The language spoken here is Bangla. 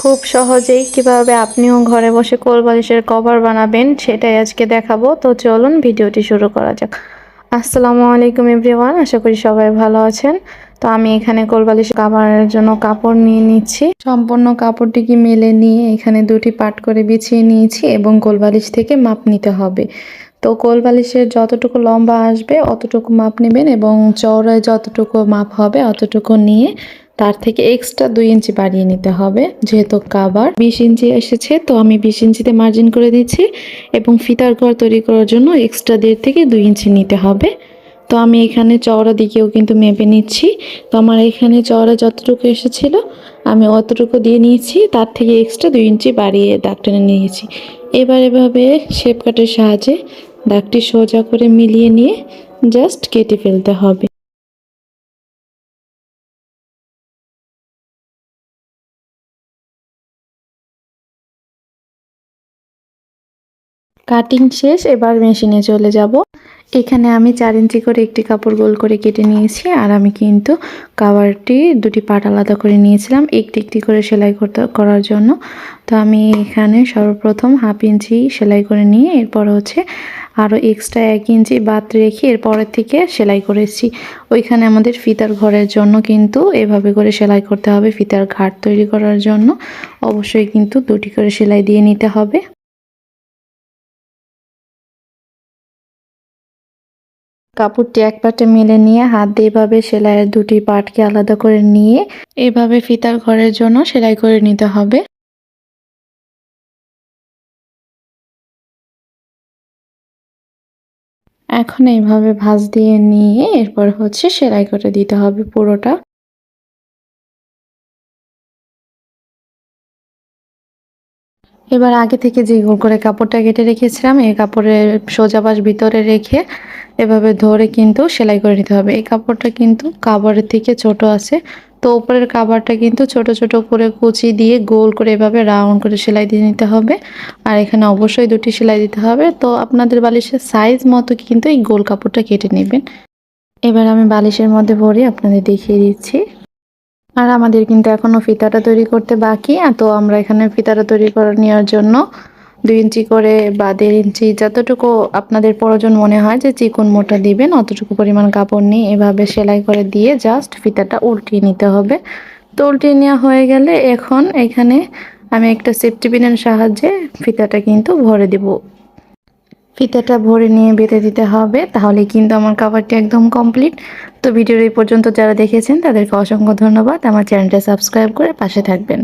খুব সহজেই কীভাবে আপনিও ঘরে বসে কোল বালিশের কভার বানাবেন সেটাই আজকে দেখাবো। তো চলুন ভিডিওটি শুরু করা যাক। আসসালামু আলাইকুম এভরিওয়ান, আশা করি সবাই ভালো আছেন। তো আমি এখানে কোল বালিশ কাভারের জন্য কাপড় নিয়ে নিচ্ছি। সম্পূর্ণ কাপড়টিকে মেলে নিয়ে এখানে দুটি পাট করে বিছিয়ে নিয়েছি এবং কোল বালিশ থেকে মাপ নিতে হবে। তো কোল বালিশের যতটুকু লম্বা আসবে, অতটুকু মাপ নেবেন এবং চওড়ায় যতটুকু মাপ হবে, অতটুকু নিয়ে তার থেকে এক্সট্রা দুই ইঞ্চি বাড়িয়ে নিতে হবে। যেহেতু কাবার বিশ ইঞ্চি এসেছে, তো আমি বিশ ইঞ্চিতে মার্জিন করে দিচ্ছি এবং ফিতার ঘর তৈরি করার জন্য এক্সট্রা দেড় থেকে দুই ইঞ্চি নিতে হবে। তো আমি এখানে চওড়া দিকেও কিন্তু মেপে নিচ্ছি। তো আমার এখানে চওড়া যতটুকু এসেছিল, আমি অতটুকু দিয়ে নিয়েছি। তার থেকে এক্সট্রা দুই ইঞ্চি বাড়িয়ে দাগ টেনে নিয়েছি। এবার এভাবে শেপ কাটের সাহায্যে দাগটি সোজা করে মিলিয়ে নিয়ে জাস্ট কেটে ফেলতে হবে। কাটিং শেষ, এবার মেশিনে চলে যাব। এখানে আমি চার ইঞ্চি করে একটি কাপড় গোল করে কেটে নিয়েছি, আর আমি কিন্তু কাভারটি দুটি পাট আলাদা করে নিয়েছিলাম, একটি একটি করে সেলাই করতে, করার জন্য। তো আমি এখানে সর্বপ্রথম হাফ ইঞ্চি সেলাই করে নিয়ে, এরপর হচ্ছে আরও এক্সট্রা এক ইঞ্চি বাদ রেখে এরপরের থেকে সেলাই করেছি। ওইখানে আমাদের ফিতার ঘরের জন্য কিন্তু এভাবে করে সেলাই করতে হবে, ফিতার ঘাট তৈরি করার জন্য। অবশ্যই কিন্তু দুটি করে সেলাই দিয়ে নিতে হবে। কাপড়টি এক পাটে মেলে নিয়ে হাত দিয়ে এভাবে সেলাইয়ের দুটি পাটকে আলাদা করে নিয়ে এভাবে ফিতার ঘরের জন্য সেলাই করে নিতে হবে। এখন এইভাবে ভাঁজ দিয়ে নিয়ে এরপর হচ্ছে সেলাই করে দিতে হবে পুরোটা। এবার আগে থেকে যে গোল করে কাপড়টা কেটে রেখেছিলাম, এই কাপড়ের সোজা পাশ ভিতরে রেখে এভাবে ধরে কিন্তু সেলাই করে নিতে হবে। এই কাপড়টা কিন্তু কাবারের থেকে ছোট আছে, তো উপরের কাবারটা কিন্তু ছোট ছোট করে কুচি দিয়ে গোল করে এভাবে রাউন্ড করে সেলাই দিয়ে নিতে হবে। আর এখানে অবশ্যই দুটি সেলাই দিতে হবে। তো আপনাদের বালিশের সাইজ মতো কিন্তু এই গোল কাপড়টা কেটে নেবেন। এবার আমি বালিশের মধ্যে ভরে আপনাদের দেখিয়ে দিচ্ছি। আর আমাদের কিন্তু এখনও ফিতাটা তৈরি করতে বাকি তো আমরা এখানে ফিতাটা তৈরি করে নেওয়ার জন্য দুই ইঞ্চি করে বা দেড় ইঞ্চি যতটুকু আপনাদের প্রয়োজন মনে হয় যে চিকন মোটা দিবেন, অতটুকু পরিমাণ কাপড় নিয়ে এভাবে সেলাই করে দিয়ে জাস্ট ফিতাটা উল্টিয়ে নিতে হবে। তো উল্টিয়ে নেওয়া হয়ে গেলে এখন এখানে আমি একটা সেফটি পিনের সাহায্যে ফিতাটা কিন্তু ভরে দিব। ফিতাটা ভরে নিয়ে বেঁধে দিতে হবে, তাহলে কিন্তু আমার কাভারটি একদম কমপ্লিট তো ভিডিওর এই পর্যন্ত যারা দেখেছেন, তাদেরকে অসংখ্য ধন্যবাদ। আমার চ্যানেলটা সাবস্ক্রাইব করে পাশে থাকবেন।